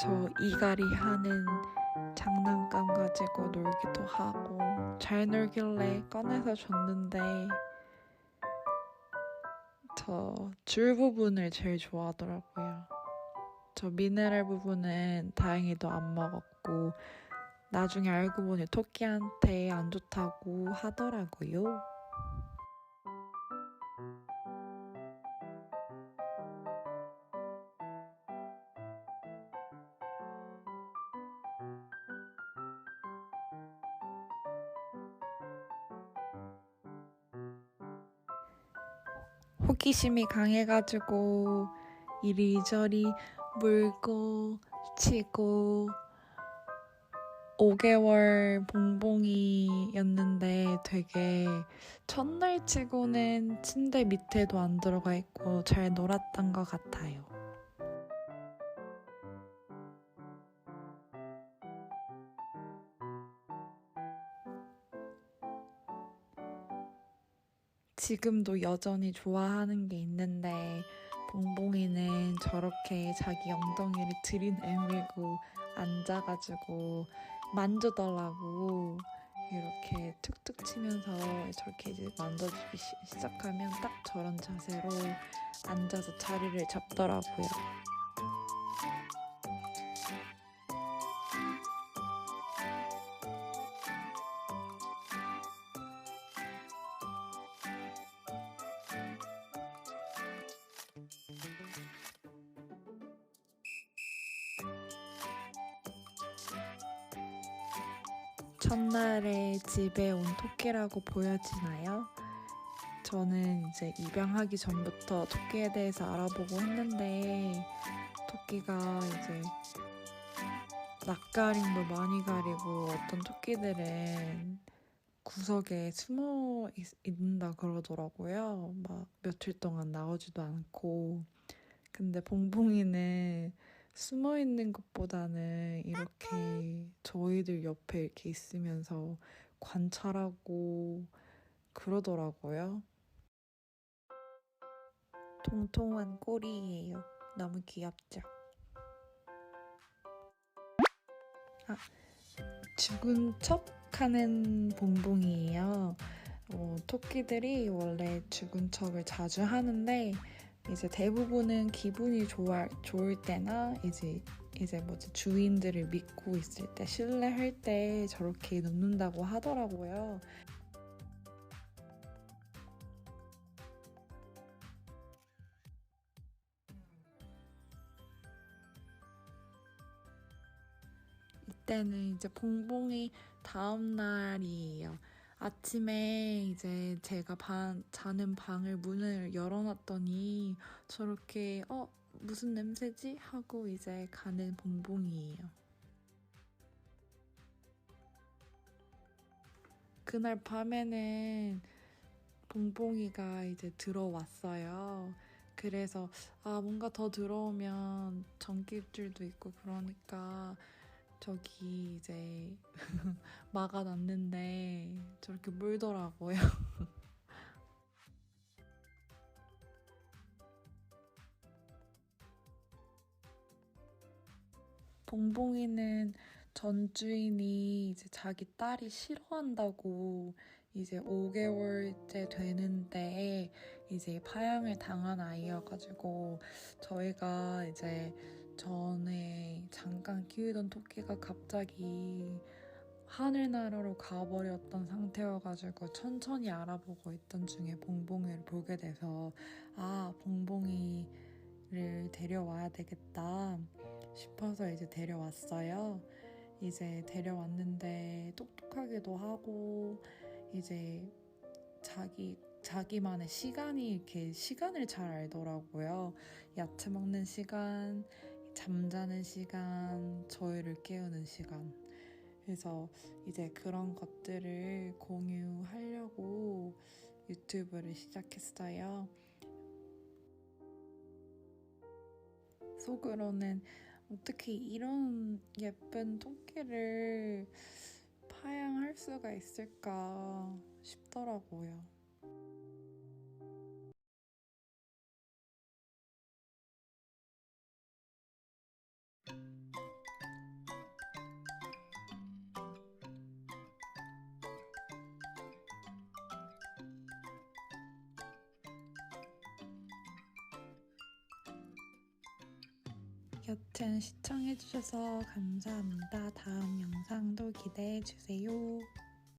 저 이갈이 하는 장난감 가지고 놀기도 하고 잘 놀길래 꺼내서 줬는데 저 줄 부분을 제일 좋아하더라고요. 저 미네랄 부분은 다행히도 안 먹었고 나중에 알고 보니 토끼한테 안 좋다고 하더라고요. 호기심이 강해가지고 이리저리 물고 치고 5개월 봉봉이였는데 되게 첫날 치고는 침대 밑에도 안 들어가 있고 잘 놀았던 것 같아요. 지금도 여전히 좋아하는 게 있는데 봉봉이는 저렇게 자기 엉덩이를 들이내밀고 앉아가지고 만져달라고 이렇게 툭툭 치면서 저렇게 이제 만져주기 시, 시작하면 딱 저런 자세로 앉아서 자리를 잡더라고요. 첫날에 집에 온 토끼라고 보여지나요? 저는 이제 입양하기 전부터 토끼에 대해서 알아보고 했는데 토끼가 이제 낯가림도 많이 가리고 어떤 토끼들은 구석에 숨어 있, 있는다 그러더라고요. 막 며칠 동안 나오지도 않고. 근데 봉봉이는 숨어 있는 것보다는 이렇게 저희들 옆에 이렇게 있으면서 관찰하고 그러더라고요. 통통한 꼬리예요. 너무 귀엽죠? 아, 죽은 척 하는 봉봉이에요. 어, 토끼들이 원래 죽은 척을 자주 하는데 이제 대부분은 기분이 좋아, 좋을 때나 이제 이제 뭐지 주인들을 믿고 있을 때 신뢰할 때 저렇게 눕는다고 하더라고요. 이때는 이제 봉봉이 다음 날이에요. 아침에 이제 제가 반, 자는 방을 문을 열어놨더니 저렇게 어 무슨 냄새지 하고 이제 가는 봉봉이에요. 그날 밤에는 봉봉이가 이제 들어왔어요. 그래서 아 뭔가 더 들어오면 전기줄도 있고 그러니까 저기 이제 막아놨는데 저렇게 물더라고요. 봉봉이는 전 주인이 이제 자기 딸이 싫어한다고 이제 5개월째 되는데 이제 파양을 당한 아이여가지고 저희가 이제 전에 잠깐 키우던 토끼가 갑자기 하늘나라로 가버렸던 상태여가지고 천천히 알아보고 있던 중에 봉봉이를 보게 돼서 아 봉봉이를 데려와야 되겠다 싶어서 이제 데려왔어요. 이제 데려왔는데 똑똑하기도 하고 이제 자기 자기만의 시간이 이렇게 시간을 잘 알더라고요. 야채 먹는 시간, 잠자는 시간, 저희를 깨우는 시간. 그래서 이제 그런 것들을 공유하려고 유튜브를 시작했어요. 속으로는 어떻게 이런 예쁜 토끼를 파양할 수가 있을까 싶더라고요. 여튼 시청해주셔서 감사합니다. 다음 영상도 기대해주세요.